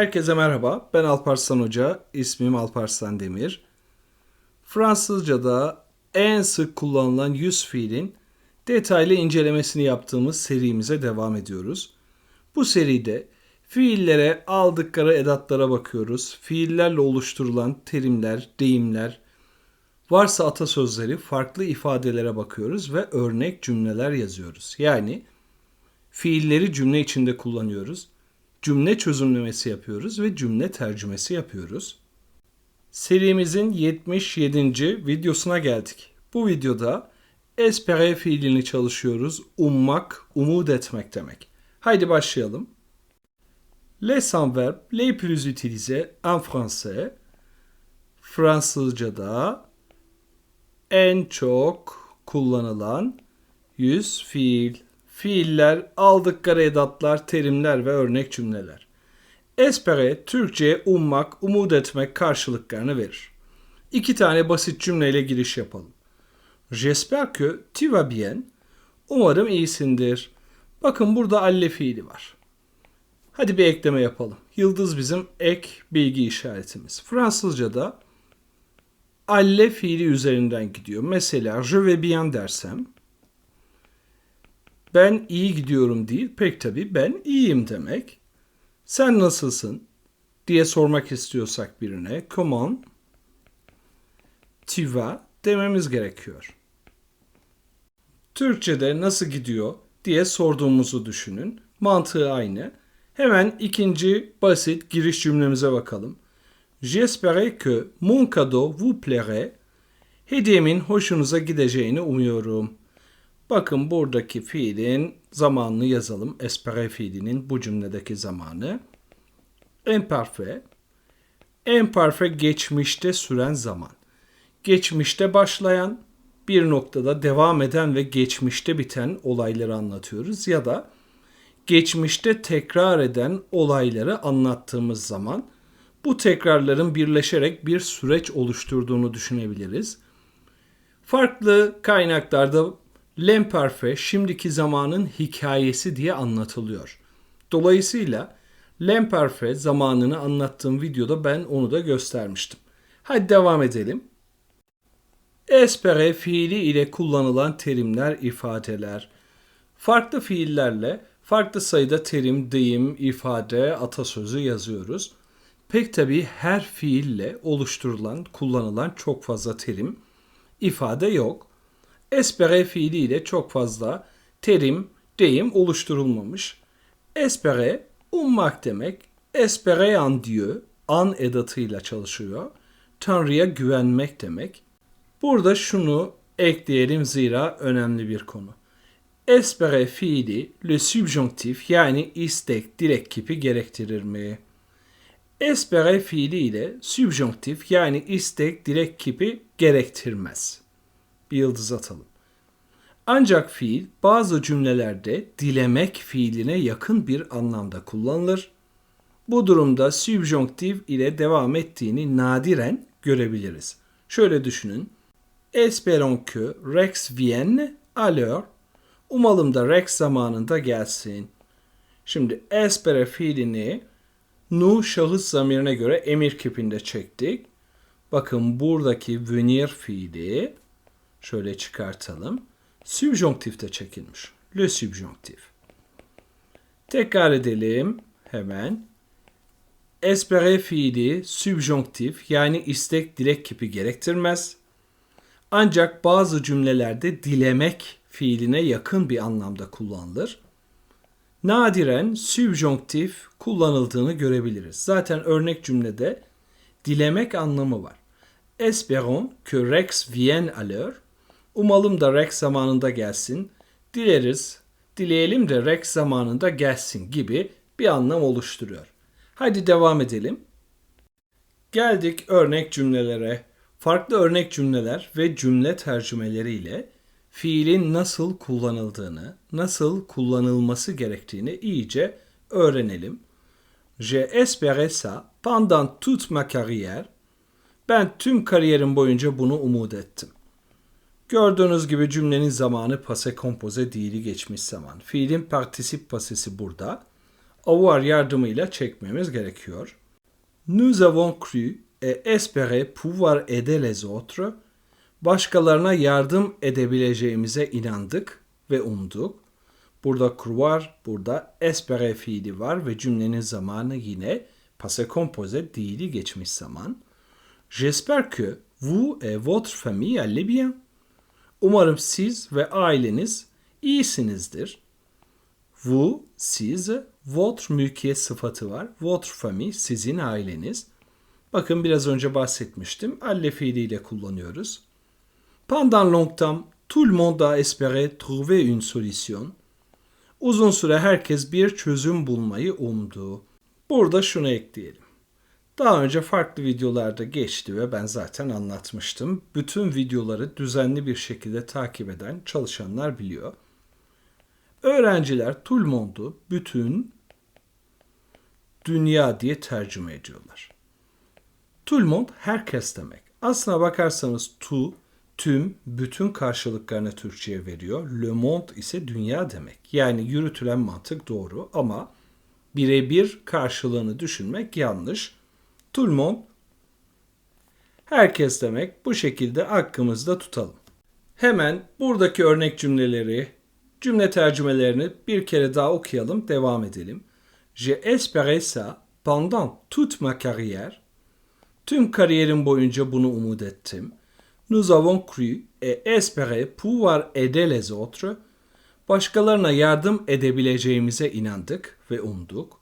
Herkese merhaba. Ben Alparslan Hoca. İsmim Alparslan Demir. Fransızca'da en sık kullanılan yüz fiilin detaylı incelemesini yaptığımız serimize devam ediyoruz. Bu seride fiillere aldıkları edatlara bakıyoruz. Fiillerle oluşturulan terimler, deyimler, varsa atasözleri, farklı ifadelere bakıyoruz ve örnek cümleler yazıyoruz. Yani fiilleri cümle içinde kullanıyoruz cümle çözümlemesi yapıyoruz ve cümle tercümesi yapıyoruz. Serimizin 77. videosuna geldik. Bu videoda espere fiilini çalışıyoruz. Ummak, umut etmek demek. Haydi başlayalım. Les adverbes les plus utilisés en français Fransızca'da en çok kullanılan yüz fiil fiiller, aldıkları edatlar, terimler ve örnek cümleler. Espere, Türkçe'ye ummak, umut etmek karşılıklarını verir. İki tane basit cümleyle giriş yapalım. J'espère que tu vas bien. Umarım iyisindir. Bakın burada alle fiili var. Hadi bir ekleme yapalım. Yıldız bizim ek bilgi işaretimiz. Fransızca'da alle fiili üzerinden gidiyor. Mesela je vais bien dersem ben iyi gidiyorum değil, pek tabii ben iyiyim demek. Sen nasılsın diye sormak istiyorsak birine comment tu vas dememiz gerekiyor. Türkçe'de nasıl gidiyor diye sorduğumuzu düşünün. Mantığı aynı. Hemen ikinci basit giriş cümlemize bakalım. J'espère que mon cadeau vous plairait. Hediyemin hoşunuza gideceğini umuyorum. Bakın buradaki fiilin zamanını yazalım. Espere fiilinin bu cümledeki zamanı. Imperfect. Imperfect geçmişte süren zaman. Geçmişte başlayan, bir noktada devam eden ve geçmişte biten olayları anlatıyoruz. Ya da geçmişte tekrar eden olayları anlattığımız zaman bu tekrarların birleşerek bir süreç oluşturduğunu düşünebiliriz. Farklı kaynaklarda L'imparfait şimdiki zamanın hikayesi diye anlatılıyor. Dolayısıyla L'imparfait zamanını anlattığım videoda ben onu da göstermiştim. Hadi devam edelim. Espere fiili ile kullanılan terimler, ifadeler. Farklı fiillerle farklı sayıda terim, deyim, ifade, atasözü yazıyoruz. Pek tabi her fiille oluşturulan, kullanılan çok fazla terim, ifade yok. Espere fiiliyle çok fazla terim, deyim oluşturulmamış. Espere ummak demek. Espere en Dieu an edatıyla çalışıyor. Tanrı'ya güvenmek demek. Burada şunu ekleyelim zira önemli bir konu. Espere fiili le subjonctif yani istek, direk kipi gerektirir mi? Espere fiili ile subjonctif yani istek, direk kipi gerektirmez bir yıldız atalım. Ancak fiil bazı cümlelerde dilemek fiiline yakın bir anlamda kullanılır. Bu durumda subjonktif ile devam ettiğini nadiren görebiliriz. Şöyle düşünün. Espérons que Rex vienne l'heure. Umalım da Rex zamanında gelsin. Şimdi espere fiilini nu şahıs zamirine göre emir kipinde çektik. Bakın buradaki venir fiili Şöyle çıkartalım. Subjonktif de çekilmiş. Le subjonktif. Tekrar edelim hemen. Espere fiili subjonktif yani istek dilek kipi gerektirmez. Ancak bazı cümlelerde dilemek fiiline yakın bir anlamda kullanılır. Nadiren subjonktif kullanıldığını görebiliriz. Zaten örnek cümlede dilemek anlamı var. Espérons que Rex vienne à l'heure Umalım da Rex zamanında gelsin. Dileriz, dileyelim de Rex zamanında gelsin gibi bir anlam oluşturuyor. Hadi devam edelim. Geldik örnek cümlelere. Farklı örnek cümleler ve cümle tercümeleriyle fiilin nasıl kullanıldığını, nasıl kullanılması gerektiğini iyice öğrenelim. J'ai espéré ça pendant toute ma carrière. Ben tüm kariyerim boyunca bunu umut ettim. Gördüğünüz gibi cümlenin zamanı pase kompoze değili geçmiş zaman. Fiilin partisip pasesi burada. avoir yardımıyla çekmemiz gerekiyor. Nous avons cru et espéré pouvoir aider les autres. Başkalarına yardım edebileceğimize inandık ve umduk. Burada croire, burada espérer fiili var ve cümlenin zamanı yine passé composé değili geçmiş zaman. J'espère que vous et votre famille allez bien. Umarım siz ve aileniz iyisinizdir. Vous, siz, votre mülkiyet sıfatı var. Votre famille, sizin aileniz. Bakın biraz önce bahsetmiştim. Alle fiiliyle kullanıyoruz. Pendant longtemps, tout le monde a espéré trouver une solution. Uzun süre herkes bir çözüm bulmayı umdu. Burada şunu ekleyelim. Daha önce farklı videolarda geçti ve ben zaten anlatmıştım. Bütün videoları düzenli bir şekilde takip eden çalışanlar biliyor. Öğrenciler tout le monde'u bütün dünya diye tercüme ediyorlar. Monde herkes demek. Aslına bakarsanız tout, tüm, bütün karşılıklarını Türkçe'ye veriyor. Le monde ise dünya demek. Yani yürütülen mantık doğru ama birebir karşılığını düşünmek yanlış. Tout le monde herkes demek. Bu şekilde aklımızda tutalım. Hemen buradaki örnek cümleleri, cümle tercümelerini bir kere daha okuyalım, devam edelim. J'ai espéré ça pendant toute ma carrière. Tüm kariyerim boyunca bunu umut ettim. Nous avons cru et espéré pouvoir aider les autres. Başkalarına yardım edebileceğimize inandık ve umduk.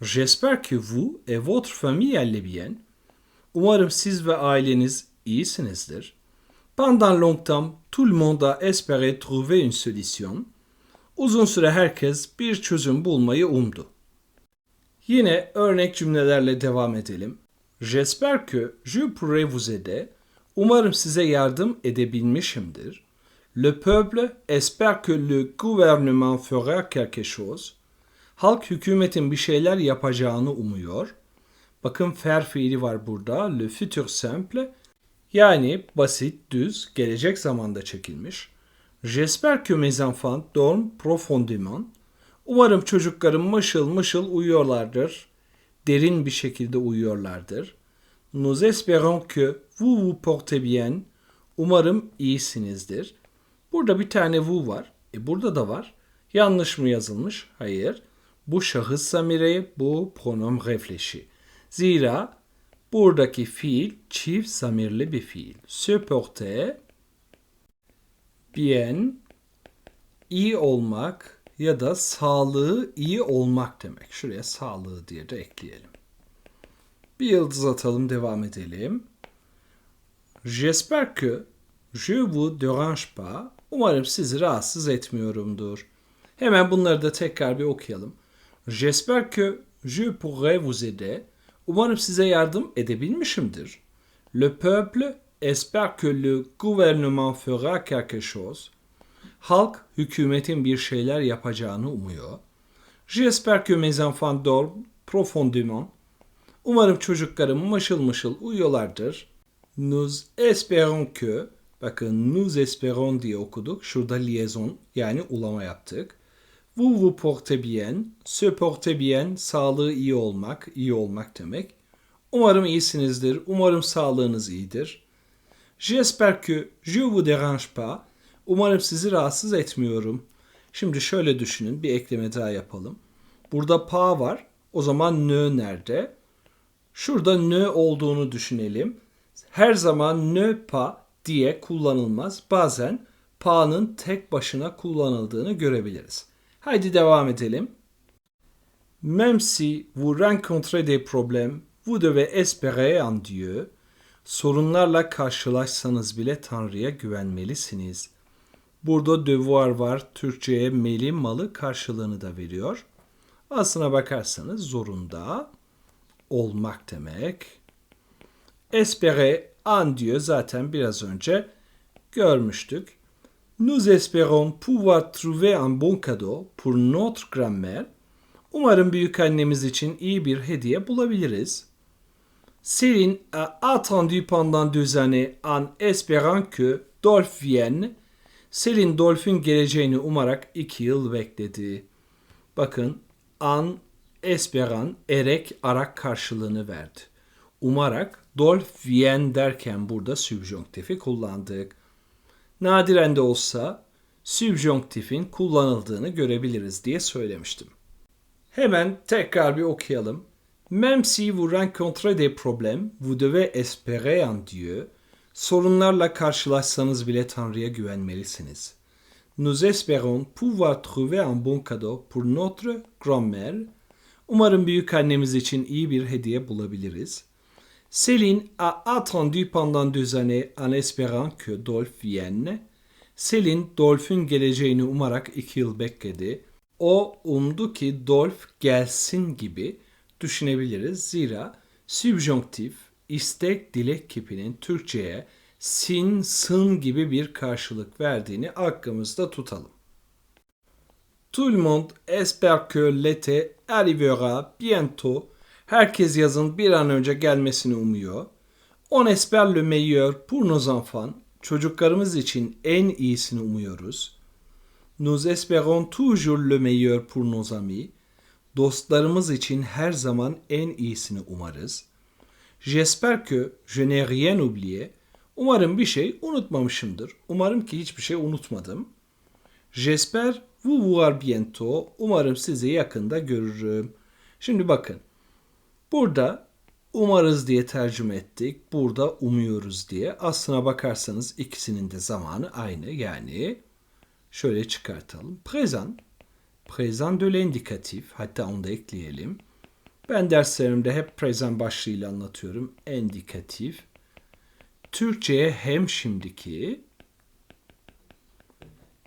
J'espère que vous et votre famille allez bien. Umarım siz ve aileniz iyisinizdir. Pendant longtemps, tout le monde a espéré trouver une solution. Uzun süre herkes bir çözüm bulmayı umdu. Yine örnek cümlelerle devam edelim. J'espère que je pourrai vous aider. Umarım size yardım edebilmişimdir. Le peuple espère que le gouvernement fera quelque chose. Halk hükümetin bir şeyler yapacağını umuyor. Bakın fer fiili var burada. Le futur simple. Yani basit, düz, gelecek zamanda çekilmiş. J'espère que mes enfants dorment profondément. Umarım çocuklarım mışıl mışıl uyuyorlardır. Derin bir şekilde uyuyorlardır. Nous espérons que vous vous portez bien. Umarım iyisinizdir. Burada bir tane vous var. E burada da var. Yanlış mı yazılmış? Hayır. Bu şahıs zamiri, bu pronom réfléchi. Zira buradaki fiil çift zamirli bir fiil. Se porter, bien, iyi olmak ya da sağlığı iyi olmak demek. Şuraya sağlığı diye de ekleyelim. Bir yıldız atalım, devam edelim. J'espère que je vous dérange pas. Umarım sizi rahatsız etmiyorumdur. Hemen bunları da tekrar bir okuyalım. J'espère que je pourrai vous aider. Umarım size yardım edebilmişimdir. Le peuple espère que le gouvernement fera quelque chose. Halk hükümetin bir şeyler yapacağını umuyor. J'espère que mes enfants dorment profondément. Umarım çocuklarım mışıl mışıl uyuyorlardır. Nous espérons que bakın nous espérons diye okuduk. Şurada liaison yani ulama yaptık. Vous vous portez bien. Se porter bien sağlığı iyi olmak, iyi olmak demek. Umarım iyisinizdir. Umarım sağlığınız iyidir. J'espère que je vous dérange pas. Umarım sizi rahatsız etmiyorum. Şimdi şöyle düşünün. Bir ekleme daha yapalım. Burada pa var. O zaman nö nerede? Şurada nö olduğunu düşünelim. Her zaman nö pa diye kullanılmaz. Bazen pa'nın tek başına kullanıldığını görebiliriz. Haydi devam edelim. Même si vous rencontrez des problèmes, vous devez espérer en Dieu. Sorunlarla karşılaşsanız bile Tanrı'ya güvenmelisiniz. Burada devoir var. Türkçe'ye meli malı karşılığını da veriyor. Aslına bakarsanız zorunda olmak demek. Espérer en Dieu zaten biraz önce görmüştük. Nous espérons pouvoir trouver un bon cadeau pour notre grand-mère. Umarım büyük annemiz için iyi bir hediye bulabiliriz. Céline a attendu pendant deux années en espérant que Dolph vienne. Selin Dolph'ün geleceğini umarak iki yıl bekledi. Bakın an esperan erek arak karşılığını verdi. Umarak dolf vien derken burada sübjonktifi kullandık. Nadiren de olsa sübjonktifin kullanıldığını görebiliriz diye söylemiştim. Hemen tekrar bir okuyalım. Même si vous rencontrez des problèmes, vous devez espérer en Dieu. Sorunlarla karşılaşsanız bile Tanrı'ya güvenmelisiniz. Nous espérons pouvoir trouver un bon cadeau pour notre grand-mère. Umarım büyük annemiz için iyi bir hediye bulabiliriz. Céline a attendu pendant deux années en espérant que Dolph vienne. Selin Dolph'ün geleceğini umarak iki yıl bekledi. O umdu ki Dolph gelsin gibi düşünebiliriz. Zira sübjonktif istek dilek kipinin Türkçe'ye sin, sın gibi bir karşılık verdiğini aklımızda tutalım. Tout le monde espère que l'été arrivera bientôt. Herkes yazın bir an önce gelmesini umuyor. On espère le meilleur pour nos enfants. Çocuklarımız için en iyisini umuyoruz. Nous espérons toujours le meilleur pour nos amis. Dostlarımız için her zaman en iyisini umarız. J'espère que je n'ai rien oublié. Umarım bir şey unutmamışımdır. Umarım ki hiçbir şey unutmadım. J'espère vous voir bientôt. Umarım sizi yakında görürüm. Şimdi bakın. Burada umarız diye tercüme ettik. Burada umuyoruz diye. Aslına bakarsanız ikisinin de zamanı aynı. Yani şöyle çıkartalım. Présent. Présent de l'indikatif. Hatta onu da ekleyelim. Ben derslerimde hep present başlığıyla anlatıyorum. Indikatif. Türkçe'ye hem şimdiki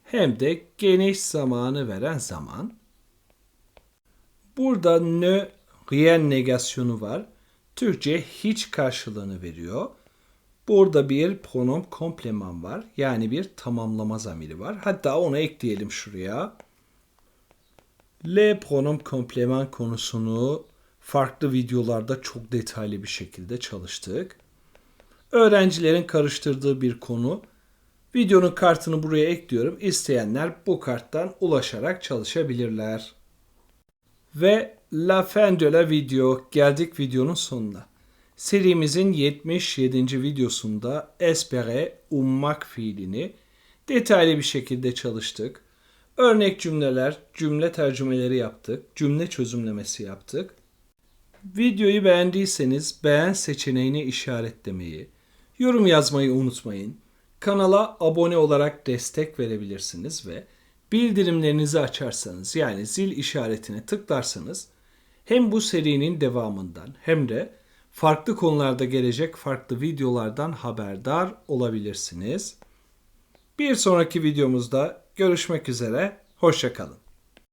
hem de geniş zamanı veren zaman. Burada ne rien negasyonu var. Türkçe hiç karşılığını veriyor. Burada bir pronom kompleman var. Yani bir tamamlama zamiri var. Hatta onu ekleyelim şuraya. Le pronom kompleman konusunu farklı videolarda çok detaylı bir şekilde çalıştık. Öğrencilerin karıştırdığı bir konu. Videonun kartını buraya ekliyorum. İsteyenler bu karttan ulaşarak çalışabilirler. Ve la fin video geldik videonun sonuna. Serimizin 77. videosunda espere ummak fiilini detaylı bir şekilde çalıştık. Örnek cümleler, cümle tercümeleri yaptık, cümle çözümlemesi yaptık. Videoyu beğendiyseniz beğen seçeneğini işaretlemeyi, yorum yazmayı unutmayın. Kanala abone olarak destek verebilirsiniz ve bildirimlerinizi açarsanız yani zil işaretine tıklarsanız hem bu serinin devamından hem de farklı konularda gelecek farklı videolardan haberdar olabilirsiniz. Bir sonraki videomuzda görüşmek üzere, hoşçakalın.